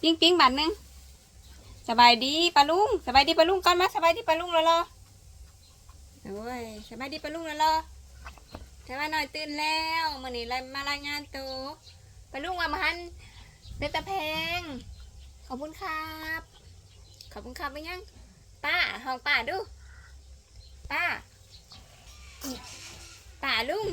ปิ้งปิ้งบาทหนึงสบายดีปลาลุงสบายดีปลาลุงก่อนมาสบายดีปลาลุงแล้วรอโอ้ยสบายดีปลาลุงแล้วรอแต่ว่าหน่อยตื่นแล้วมื่อนี้เลยมารายงานตัวปลาลุงว่ามาหันเดือตะแพงขอบคุณครับขอบคุณครับไปยังป้าห้องป้าดูป้าป้าลุง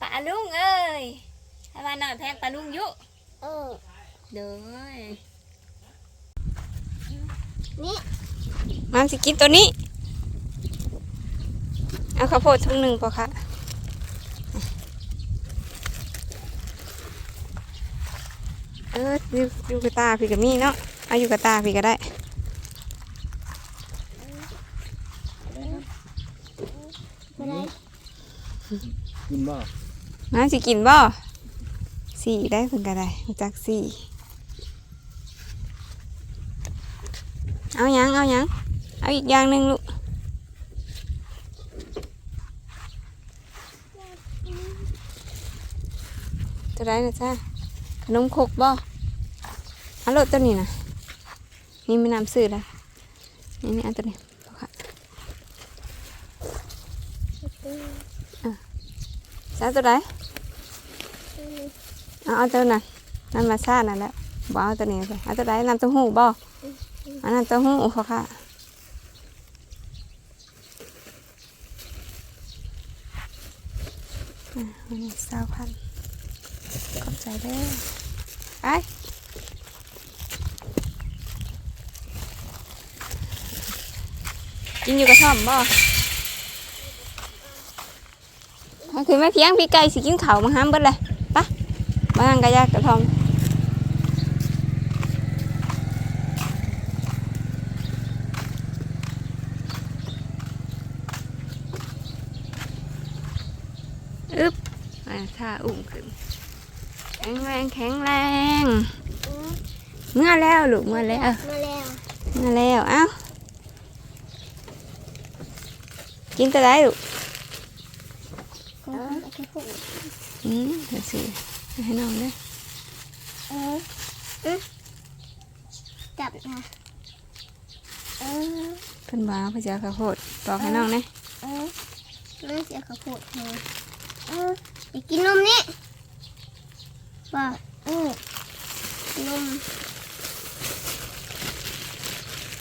ป้าลุงเอ้ยให้ว่าหน่อยแพงปลาลุงยุเออ เด้อนี่มันสิกินตัวนี้ เอาข้าวโพดทุ่งหนึ่งปะคะเอออยู่อยู่กับตาพี่กับมี่เนาะเอาอยู่กับตาพี่ก็ได้ไม่ได้กินบ่มันสิกินบ่สี่ได้เพิ่นก็ได้รู้จักสี่ เอาหยังเอาหยังเอาอีกอย่างหนึ่งลูกตัวได้นะจ้าขนมคกบ่เอาโลตัวนี้นะนี่ไม่นำซื้อละนี่นี่เอาตัวนี้เอาค่ะจ้าตัวได้เอาเอาตัวนั้นนั่นมาซ่านั่นแหละบ่เอาตัวนี้ไปเอาตัวได้น้ำต้าหู้บ่ อันนั้นเต้าหู้เขาค่ะอะอันนี้สาวพันขอบใจเด้อไปกินอยู่กระท่อมบ่คือแม่เพียงพี่ไก่สิกินเข้ามาห้ามเบิดเลยปะมานั่งกระยากกระท่อมอึ๊บ อ่าถ้าอุ้มขึ้น แข็งแรงแข็งแรงอืมเมื่อแล้วลูกเมื่อแล้ว มาแล้วเมื่อแล้ว เอ้า กินตัวได้ลูกเออแค่พูดอืมเดี๋ยวสิให้น้องเด้อเอออืมจับนะเออเพิ่นว่าเพิ่นจะเอาข้าวโพดปอกให้น้องเด้อเออน่าเสียข้าวโพดเธอ เอออยากกินนมนี่ว่าเออนม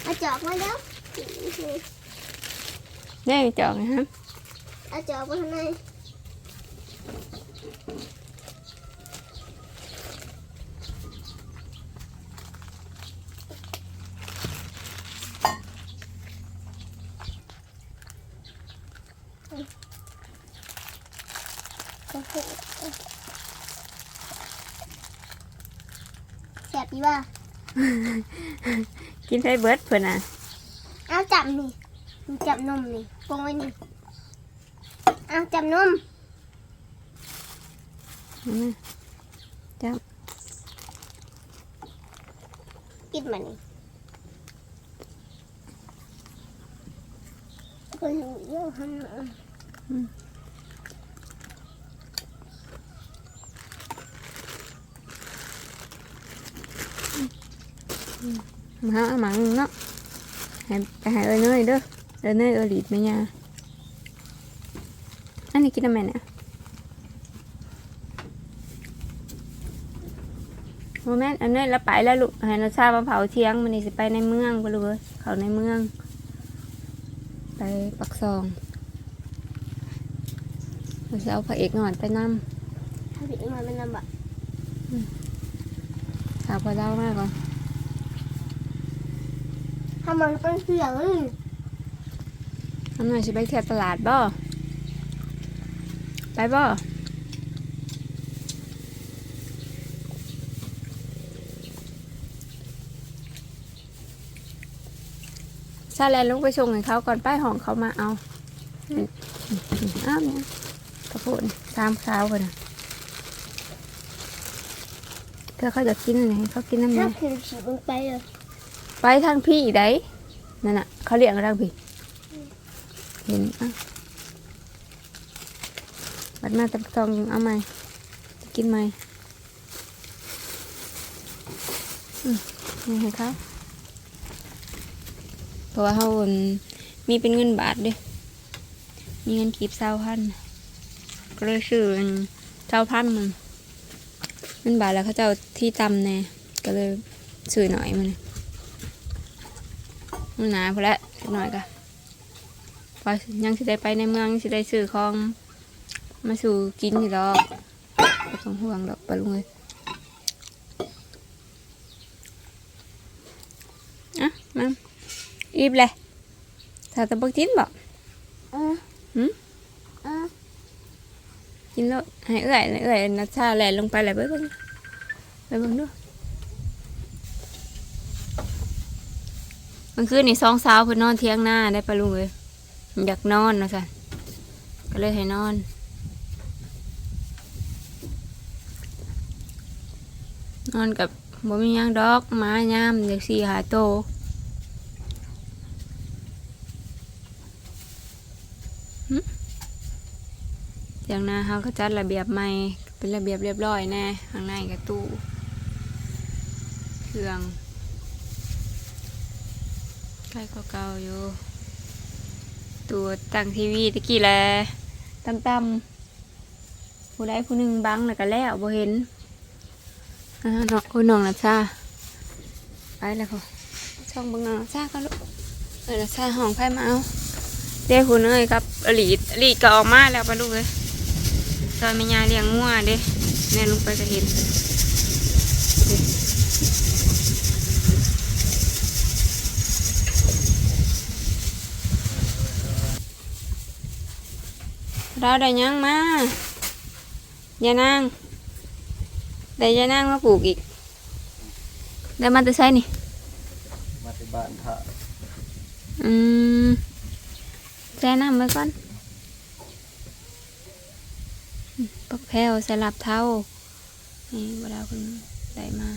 เอาจอกมาแล้วได้จอกนะครับเอาจอกมาทำไม ข้าวโพดแสบดี ว่ากินไส้เบิร์ดเพิ่นน่ะเอาจับนี่จับนมนี่ปงไว้นี่เอาจับนมอืมกินมันนี่คนเยอะหันมาหาหมังเนาะให้ไปหาเอ้ยเนยเด้อเอ้ยเนยเอ้ยหลีดแม่ย่าอันนี้กินทำไม เนี่ยโมแม่นอันนี้เราไปแล้วลูกให้เราทราบว่าเผาเที่ยงมันนี่สิไปในเมืองไปเลยเขาในเมืองไปปักซองเราจะเอาพระเอกหน่อยไปนำถ้าผิดมันเป็นลำบากถามพอเล่ามากก่อน ถ้ามันเป็นเสียงนี่น้ำหน่อยสิไปเที่ยวตลาดบ่ไปบ่ซาแลนลุกไปส่งให้เขาก่อนป้ายห้องเขามาเอาอ้าวเนี่ยกระโพดตามข้าวไปนะเธอเขาจะกินอะไรให้เขากินน้ำถ้ามันผิวฉีดลงไปเลย ไปทางพี่ได้นั่นน่ะเขาเรียกกันทางพี่เห็นอะบัดมาตับทองเอาไหมกินไหมนี่เห็นครับเพราะว่าเขาอั่นมีเป็นเงินบาทด้วยมีเงินกีบเศร้าพันก็เลยซื้อเศร้าพันมันเงินบาทแล้วเขาจะเอาที่ตำแน่ก็เลยซื้อหน่อยมัน มันหนาพอแล้วสักหน่อยก็พอยังสิได้ไปในเมืองสิได้ซื้อของมาสู่กินอยู่ดอกบ่ต้องห่วงดอกไปลุงเลยอะมาอีบเลยถ้าตะบักกินบ่เออหืมเออกินแล้วให้เอื่อยเอื่อยนัชชาแหลนลงไปเลยเบิ่งเบิ่งไปเบิ่งดู มันคือนี่สองสาวเพิ่นนอนเที่ยงหน้าได้ปะลุงเลยอยากนอนนะสันก็เลยให้นอนนอนกับบ่มีหยังดอกมายามเด็กสี่หาโตอย่างนาเขาก็จัดระเบียบใหม่เป็นระเบียบเรียบร้อยแน่ข้างในกับตู้เครื่อง ใกล้เก่าๆอยู่ ตัวตั้งทีวีตะกี้และต่ำๆผู้ใดผู้หนึ่งบังแล้วก็แล้วบ่เห็นอ่าน้องโอ้ยน้องนัชชาไปแล้วพอช่องบังน้องนัชาก็ลูกเออนัชชาห้องไพ่มาเอาเดี๋ยวคุณเอ้ยครับอลีดอลีดก็ออกมาแล้วปะลูกเอ้ยตอนแม่ยาเลี้ยงงัวเด้แม่ลงไปก็เห็น เราได้หยังมาอย่านางได้อย่านางมาปลูกอีก ได้มาแต่ใช่นี่ มาที่บ้านพระอืมแช่น้ำไว้ก่อนอืมปักแพรวใส่หลับเท้า นี่เวลาคุณได้มา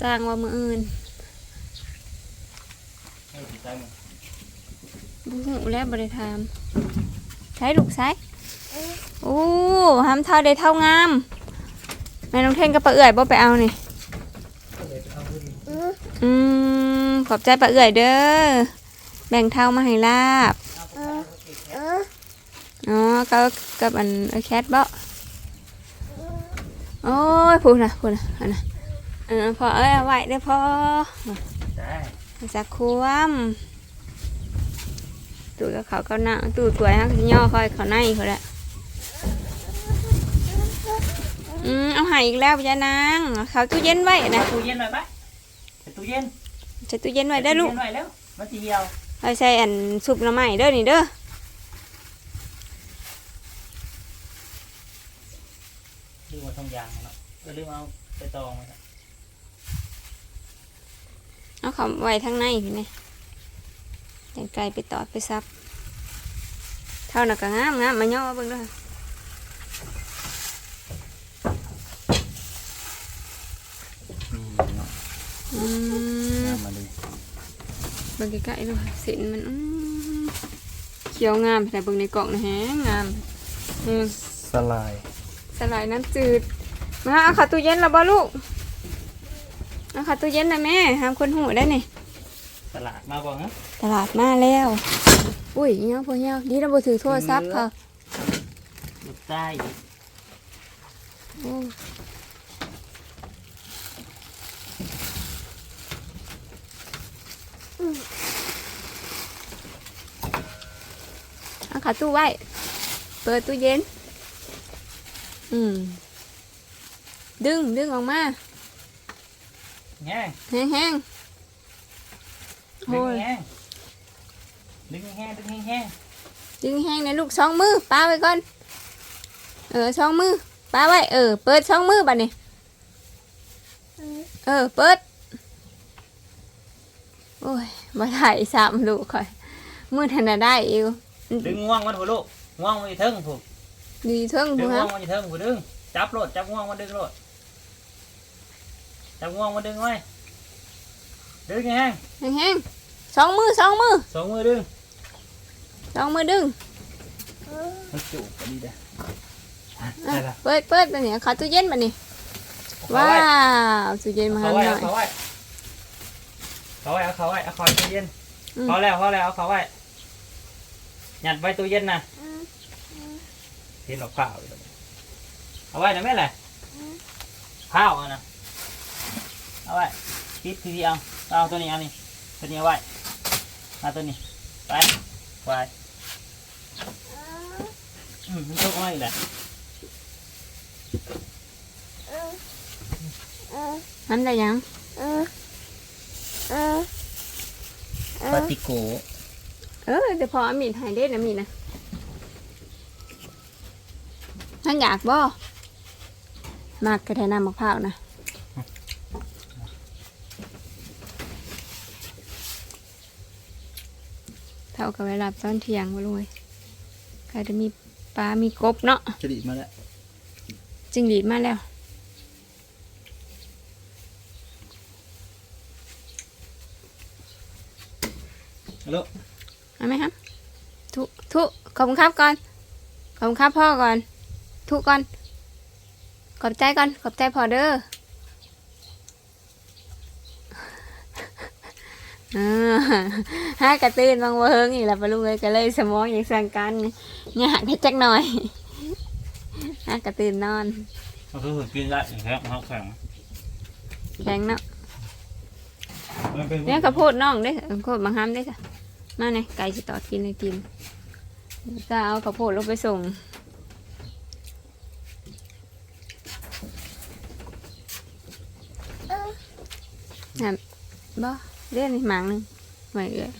จ้างว่ามืออื่นให้ติดใจมั้ย บุหูแล้วบริทามใช้ลูกใช้โอ้ห้ามเท่าได้เท่างามแม่น้องเท่งกับปลาเอื่อยบ่ไปเอานี่อออืมขอบใจปลาเอื่อยเด้อแบ่งเท่ามาให้ลาบอ๋อกับกับอันเอ้ยแคทบ่โอ้ยพูดนะพูดนะอันนะเออพอเอ้ยเอาไว้เด้อพอ ได้จะควมตูดกับเขาก็น่าตูดสวยฮะสิย่อคอยเขาในเขาแหละอืมเอาใหายอีกแล้วยานางเอาเขาตู้เย็นไว้นะตู้เย็นหน่อยปะใส่ตู้เย็นใส่ตู้เย็นไว้เด้อลูกใส่ตู้เย็นหน่อยแล้วมาทีเดียวเอาใส่อันซุปหน่อไม้เด้อนี่เด้อลืมเอาทองยางมาเนาะเออลืมเอาไปตองมา เนาะเอาเขาไว้ทางในพี่นี่แต่งไกลไปตอดไปซับ เท่านั้นก็งามงามมาย่อเบิ่งเด้อนี่เนาะอืมงามมาเลยเบิ่งใกล้ๆดูสินมันอื้อเขียวงามแต่เบิ่งในกล่องนะแฮะงามอืมสลาย สลายน้ำจืด มาเอาเข้าตู้เย็นแล้วบ่ลูก เอาเข้าตู้เย็นนะแม่ห้ามคนหูได้นี่ตลาดมาบอกนะตลาดมาแล้ว อุ้ยเงี้ยพวกเงี้ยดีนะบ่ถือโทรศัพท์ค่ะลูกใต้โอ้เอาเข้าตู้ไว้ เปิดตู้เย็น อืม ดึง ดึงออกมา แง่งแห้งๆดึโอ้งยแง่งดึงแห้งดึงแห้งดึงแห้งในลูกสองมือป้าไว้ก่อน เออสองมือป้าไว้เออ เปิดสองมือบัดนี้เออ เปิด โอ้ยมาถ่ายสามลูกค่อย มือทันน่ะได้อีกดึงง่วงมันหัวลูกง่วงมันอยู่เทิงผูกดีเทิงดึผู้งคง่รัวบงมันอยู่เทิงผูกดึง จับโลดจับง่วงมันดึงโลด จับง่วงมันดึงไว้ดึงแห้งแห้งๆสองมือสองมือสองมือดึงสองมือดึงเออมันจุกพอดีเด้ออะได้ละเปิดเปิดตัวนี้เขาตู้เย็นมานี่ว้าวตู้เย็นมาเขาให้ไว้หน่เอาอยเขาไว้เขาไว้เอาเขาไว้เอาคอยตู้เย็นอืมเขาแล้วเขาแล้วเอาเขาไว้ยัดไว้ตู้เย็นนะเห็นหรอกข้าวอยู่เอาไว้นะแม่แหละข้าวเอานะ เอาไว้คิดทีเดียวเอาตัวนี้เอานี่ตัวนี้เอาไว้มาตัวนี้ไปไปอืมมันตกมาอีกแหละมันได้ยังปาติโกเออเดี๋ยวพอเอามีดใหายเด็ดนะมีดนะท่านอยากบ่มากกระแทน้ำมะพร้าวนะเท่า กับเวลาตอนเที่ยงมาเลยใครจะมีปลา มีกบเนาะจะดีมาแล้วจิงหรีดมาแล้ว ฮัลโหลเอาไหมครับ ทุทุขอบคุณครับก่อน ขอบคุณครับพ่อก่อน ทุก่อน ขอบใจก่อน ขอบใจพ่อเด้อ อ่า ห้ากระตื้นบางเวิงอีกแล้วปะลุงเลยก็เลยสมองอย่างสั่งกันอยากได้จักหน่อยห้ากระตื้นนอนมันคือกินได้อย่างแข็งเขาแข็งแข็งเนาะมันเป็นเนี่ยข้าวโพดน้องเด้อข้าวโพดบางห้ามเด้อจ้ะมาเนี่ยไก่สิตอดกินเลยกินจะเอาข้าวโพดลงไปส่งนั่นบ่ เรียนอีกหมางหนึงไม่เอ่ย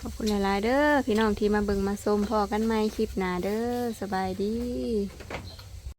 ขอบคุณหลายๆเด้อพี่น้องที่มาเบิ่งมาชมพอกันใหม่คลิปหน้าเด้อสบายดี